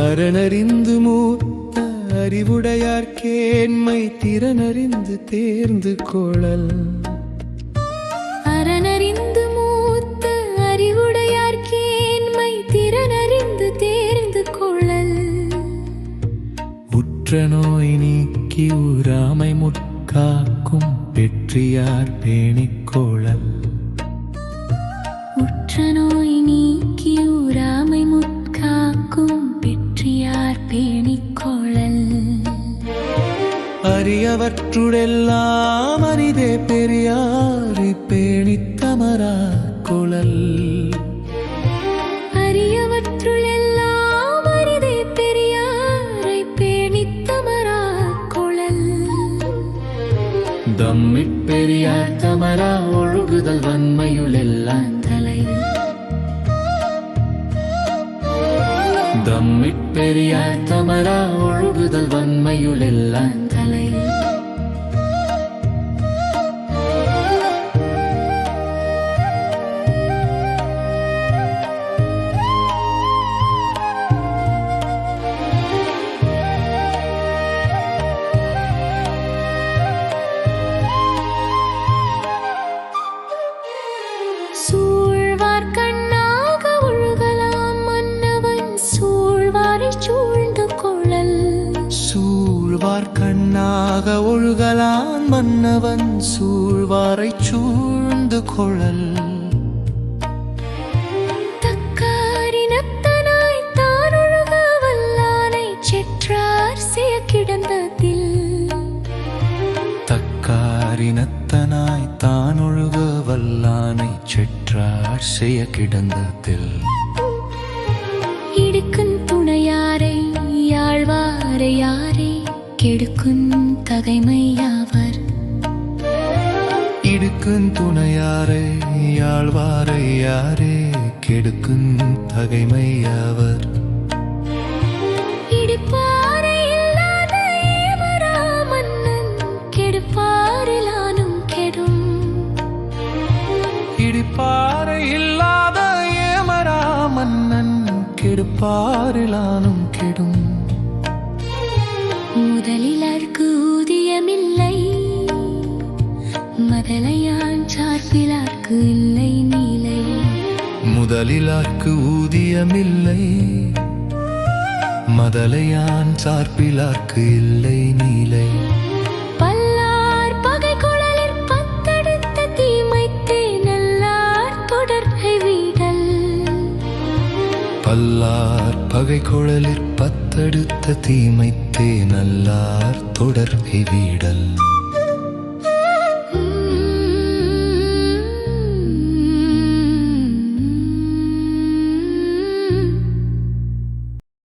அரணறிந்து மூத்த அறிவுடையார்க்கேன்மை திறனறிந்து தேர்ந்து கொழல் அறனறிந்து மூத்த அறிவுடையார்க்கேன்மை திறனறிந்து தேர்ந்து கொள்ளல் உற்ற நோய் நீக்கி ஊராமை முட்காக்கும் வெற்றியார் பேணிக் கொழல் உற்ற நோய் அரியவற்றுடெல்லாம் அரிதே பெரியாரை பேணித்தமரா கொழல். அரியவற்றுளெல்லாம் அரிதே பெரியாரை பேணித்தமரா கொள்ளல் தம்மிற் பெரியார் தமரா ஒழுகுதல் வன்மையுளெல்லாம் தலை. தம்மிற் பெரியார் தமரா ஒழுகுதல் வன்மையுள் எல்லாம் சூழ்வார் கண்ணாக ஒழுகலான் மன்னவன் சூழ்வாரை சூழ்ந்து கொழல் தக்காரினத்தனாய் தான் ஒழுக வல்லானை செற்றார் செய்ய கிடந்ததில் யாரே கெடுக்குன் தகைமையாவர். இடுக்குன் துணையாரை யாழ்வாரை யாரே கெடுக்குன் தகைமையாவர். இடிப்பாறை இல்லாத ஏமரா மன்னன் கெடுப்பாரிலானும் கெடும். முதலிலர்க்கு ஊதியமில்லை. மதலையான் சார்பிலார்க்கு இல்லை நீலை. முதலிலார்க்கு ஊதியமில்லை. மதலையான் சார்பிலார்க்கு இல்லை நீலை. பல்லார் பகை குழலிற் பத்தெடுத்த தீமைத்தே நல்லார் தொடர்பை வீடல் தொடர்பை வீடல்.